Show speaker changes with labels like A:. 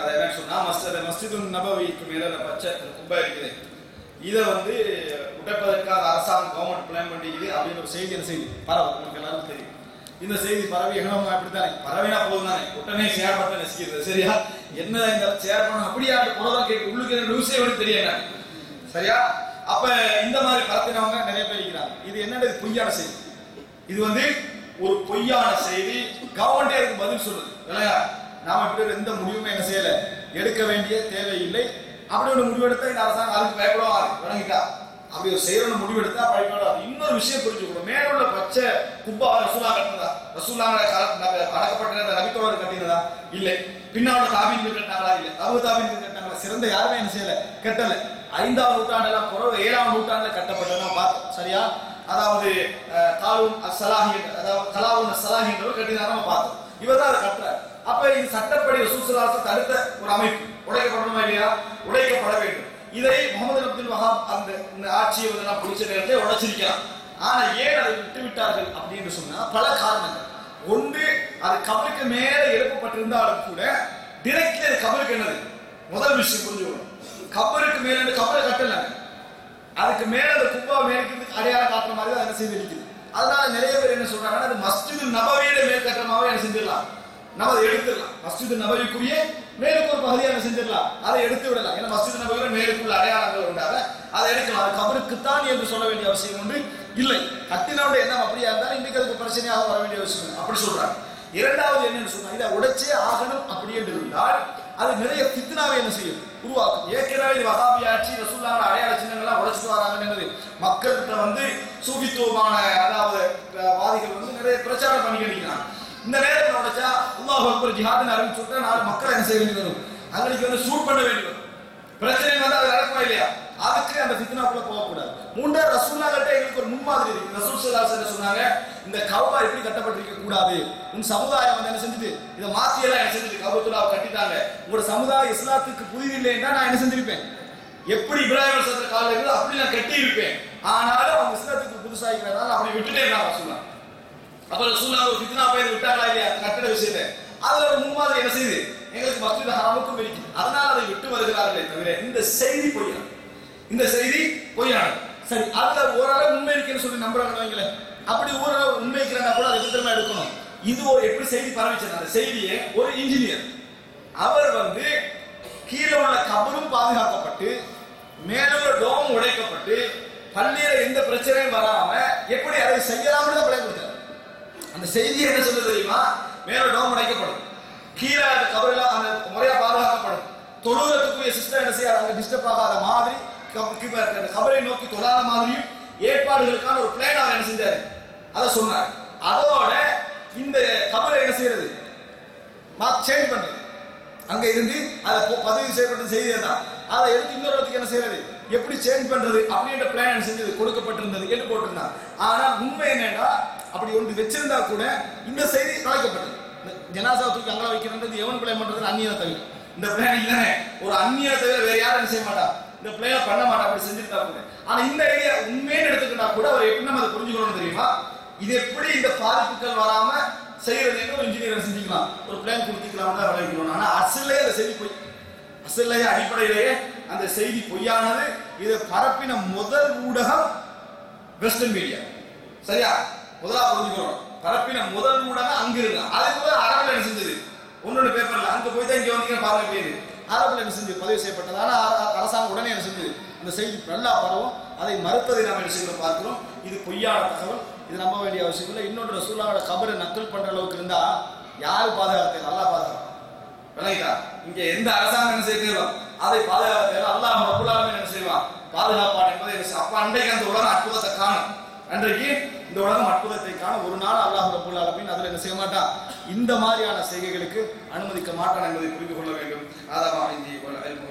A: அதை என்ன சொன்னா மஸ்ஜித் மஸ்ஜிது நபவிக்கு மேல அந்த பச்சை அந்த குப்பை இருக்குது. இதை வந்து உடைப்பதற்காக அரசாங்கம் கவர்மெண்ட் பிளான் பண்ணிக்குது அப்படின்னு ஒரு செய்தி என்ன செய்தி பரவும். உங்களுக்கு எல்லாருக்கும் தெரியும். இந்த செய்தி பரவி எங்கனவங்க அப்படித்தானே? பரவினா போதும் தானே உடனே ஷேர் பண்ண நெசிக்கிறது சரியா? என்ன இந்த ஷேர் பண்ண அப்படியா போலதான் கேட்கு உள்ளுக்கு என்ன நியூஸே வந்து தெரியல சரியா? அப்ப இந்த மாதிரி பரப்பினவங்க நிறைய பேர் இருக்கிறாங்க. இது என்னது? பொய்யான செய்தி. இது வந்து ஒரு பொய்யான செய்தி. கவர்மெண்டே அதுக்கு பதில் சொல்லுது. இல்லையா? நாம இப்படி எந்த முடிவுமே என்ன செய்யல. எடுக்க வேண்டிய தேவையில்லை. அப்படி ஒரு முடிவெடுத்தா இந்த அரசாங்கம் அதுக்கு பயப்படுவாங்க விளங்கிட்டா அப்படி ஒரு செய்யற முடிவெடுத்தா பயப்படாது இன்னொரு விஷயம் புரிஞ்சுக்கணும் மேல உள்ள பச்சை குப்பா ரசூலா கட்டினதா? ரசூலா அடக்கப்பட்ட நபித்தோழர் கட்டினதா? இல்லை. பின்னாவோட தாபின் கட்டினாங்களா? இல்லை. அபு தாபின் கட்டினாங்களா? சிறந்த யாருமே என்ன செய்யல. கட்டல. ஐந்தாவது நூற்றாண்டெல்லாம் குறவு ஏழாம் நூற்றாண்டுல கட்டப்பட்டதான் பார்த்தோம். சரியா? அதாவது தாலூன் அசலாஹி அதாவது கலாவுன் அஸ்ஸலாஹி கட்டினாரா பார்த்தோம். இவர் தான் அதை கட்டுறாரு. அப்ப இது சட்டப்படி ரசூசலாச தடுத்த ஒரு அமைப்பு. உடைக்கப்படணுமா இல்லையா? உடைக்கப்பட வேண்டும். இதை முகமது அப்துல் வஹாப் அந்த இந்த ஆட்சியை வந்து நான் பிடிச்ச நேரத்தில் உடைச்சிருக்கிறான் ஆனா ஏன் அதை விட்டு விட்டார்கள் அப்படின்னு சொன்னா பல காரணங்கள். ஒன்று அது கபருக்கு மேல எழுப்பப்பட்டிருந்தாலும் கூட டிரெக்ட்லி அது கபருக்கு என்னது? முதல் விஷயம் புரிஞ்சுக்கணும். கபருக்கு மேல கபரை கட்டல. அதுக்கு மேல அந்த குப்பா மேற்கிறதுக்கு அடையாளம் காட்டுற மாதிரி தான் என்ன செய்து அதனால நிறைய பேர் என்ன சொல்றாங்கன்னா அது மஸ்ஜிது நபவியில மேல் கட்டமாவே என்ன செஞ்சிடலாம். நம்ம அதை எடுத்துடலாம் மஸ்ஜித் நபவிக்குரிய மேலுக்கு ஒரு பகுதியாக செஞ்சிடலாம். அதை எடுத்து விடலாம். ஏன்னா மஸ்ஜிது நபவியில மேலுக்குள்ள அடையாளங்கள் உண்டாக அதை எடுக்கலாம். அது கபருக்குத்தான் என்று சொல்ல வேண்டிய அவசியம் ஒன்று இல்லை. கட்டினோட எண்ணம் அப்படியா இருந்தாலும் இன்னைக்கு அதுக்கு பிரச்சனையாக வர வேண்டிய அவசியம் அப்படி சொல்றாங்க. இரண்டாவது என்னன்னு சொன்னா இதை உடைச்சே ஆகணும் அப்படி என்று இருந்தால் அது நிறைய ஃபித்னாவை என்ன செய்யும்? உருவாக்கும். ஏற்கனவே இது வகாபி ஆட்சி ரசூல்லாவோட அடையாள சின்னங்கள்லாம் உடைச்சிட்டு வராங்கன்னு என்னது? மக்கள்கிட்ட வந்து சூபித்துவமான அதாவது வாதிகள் வந்து நிறைய பிரச்சாரம் பண்ணிக்கிட்டு இருக்கிறாங்க ஒரு ஜிஹாத்னு ஜிஹாதுன்னு நாலு மக்கள் என்ன செய்ய வேண்டியது வரும்? அவங்களுக்கு வந்து சூட் பண்ண வேண்டி வரும். பிரச்சனை வந்து அது நடக்குமா இல்லையா? அதுக்கு அந்த ஃபித்னாக்குள்ள போகக்கூடாது. மூன்றாவது ரசூல்லாங்கள்ட்ட எங்களுக்கு ஒரு முன்மாதிரி இருக்கு. ரசூல் ஸல்லல்லாஹு சொன்னாங்க இந்த கௌபா எப்படி கட்டப்பட்டிருக்க கூடாது? உன் சமுதாயம் வந்து என்ன செஞ்சுது? இதை மாத்தியெல்லாம் என்ன செஞ்சுது? கபத்துல்லா கட்டிட்டாங்க. உங்களோட சமுதாயம் இஸ்லாத்துக்கு புதிதில்லைன்னா நான் என்ன செஞ்சிருப்பேன்? எப்படி இப்ராஹிம் சத்திர காலம் இருக்குது அப்படி நான் கட்டி இருப்பேன் ஆனாலும் அவங்க இஸ்லாத்துக்கு புதுசாகிறதால அப்படி விட்டுட்டே நான் ரசூல்லா. அப்ப ரசூல்லா ஒரு ஃபித்னா போய் விட்டாங்களா இல்லையா? அந்த கட்டட விஷயத்தை. அதுல ஒரு முன்மாதிரி என்ன செய்யுது எங்களுக்கு மஸ்ஜித் ஹராமுக்கும் இருக்குது அதனால் அதை விட்டு வருகிறார்களே தவிர இந்த செய்தி பொய்யான இந்த செய்தி பொய்யான சரி அதுல ஓரளவு உண்மை இருக்குன்னு சொல்லி நம்புறாங்க வைங்களேன். அப்படி ஓரளவு உண்மைக்கிறனா கூட அதை திரும்ப எடுக்கணும். இது ஒரு எப்படி செய்தி பரவிச்சது? அந்த செய்தியை ஒரு இன்ஜினியர் அவர் வந்து கீழே உள்ள கபரும் பாதுகாக்கப்பட்டு மேலுள்ள டோம் உடைக்கப்பட்டு பள்ளியில எந்த பிரச்சனையும் வராம எப்படி அதை செய்யலாம்னு தான் பயன்படுத்தார் அந்த செய்தி என்ன சொல்ல தெரியுமா? மேல டோம் அடைக்கப்படும் கீழே அந்த கவரெல்லாம் அந்த முறையா பாதுகாக்கப்படும். தொழுகிறதுக்குரிய சிஸ்டம் என்ன செய்யாது? அங்கே டிஸ்டர்ப் ஆகாத மாதிரி இருக்கிற அந்த கபரை நோக்கி தொழாத மாதிரியும் ஏற்பாடுகளுக்கான ஒரு பிளான் அவர் என்ன செஞ்சாரு? அதை சொன்னார். அதோட இந்த கபரை என்ன செய்யறது? சேஞ்ச் பண்றது அங்க இருந்து அதை பதிவு செய்யப்பட்ட செய்தி தான். அதை எடுத்து இன்னொருத்துக்கு என்ன செய்யறது? எப்படி சேஞ்ச் பண்றது? அப்படின்ற பிளான் செஞ்சது? கொடுக்கப்பட்டிருந்தது கேட்டு போட்டிருந்தார். ஆனா உண்மை என்னன்னா அப்படி ஒன்று வச்சிருந்தா கூட இந்த செய்தி நுழைக்கப்பட்டது இந்த ஜனாசா தூக்கி அங்கே வைக்கிறது எவன் பிளே பண்றது அந்நியனை தவிர. இந்த பிளே இல்லை ஒரு அந்நியனை தவிர வேற யாரும் என்ன செய்ய மாட்டா. இந்த பிளான் பண்ண மாட்டா அப்படி செஞ்சிருந்தா கூட. ஆனா இந்த ஐடியா உண்மையை எடுத்துக்கிட்டா கூட அவர் எப்படி நம்ம அதை புரிஞ்சுக்கணும்னு தெரியுமா? இது எப்படி இந்த பாதிப்புகள் வராம செய்யறது ஒரு இன்ஜினியர் செஞ்சுக்கலாம். ஒரு பிளான் கொடுத்துக்கலாம் தான் விளைவிக்கணும் ஆனா அசிலே அந்த செய்தி பொய். அசல்லையே அடிப்படையிலேயே அந்த செய்தி பொய்யானது இதை பரப்பின முதல் ஊடகம் வெஸ்டர்ன் மீடியா சரியா? முதலா புரிஞ்சுக்கிறோம் பரப்பின முதல் ஊடகம் அங்க இருக்கு அதுக்கு போய் அரபுல என்ன செஞ்சது? உன்னோட பேப்பர்ல அங்க போய் தான் இங்க வந்தீங்க பாருங்க பேரு. அரபுல என்ன செஞ்சது பதிவு செய்யப்பட்டது. ஆனா அரசாங்கம் உடனே என்ன செஞ்சது? அந்த செய்தி நல்லா பரவும். அதை மறுப்பதை நாம் என்ன செய்யணும் பார்க்கிறோம். இது பொய்யான தகவல். இது நம்ப வேண்டிய அவசியம் இல்லை. இன்னொன்று சூழலோட கபரை நக்கல் பண்ற அளவுக்கு இருந்தா யார் பாதுகாத்து நல்லா பாதுகாப்பு விளங்கிட்டா? இங்க எந்த அரசாங்கம் என்ன செய்யணும் அதை பாதுகாக்க அல்லாஹ் ரப்புல் என்ன செய்வான்? பாதுகாப்பான் என்பதை என்ன அப்ப அன்றைக்கு அந்த உலகம் அற்புதத்தை காணும். அன்றைக்கு இந்த உலகம் அற்புதத்தை காண ஒரு நாள் அல்லாஹ் ரபுல் அலமின் அதில் என்ன செய்ய மாட்டான்? இந்த மாதிரியான செய்கைகளுக்கு அனுமதிக்க மாட்டான் என்பதை புரிந்து கொள்ள வேண்டும். ஆதமா இந்தி வல் இல்மு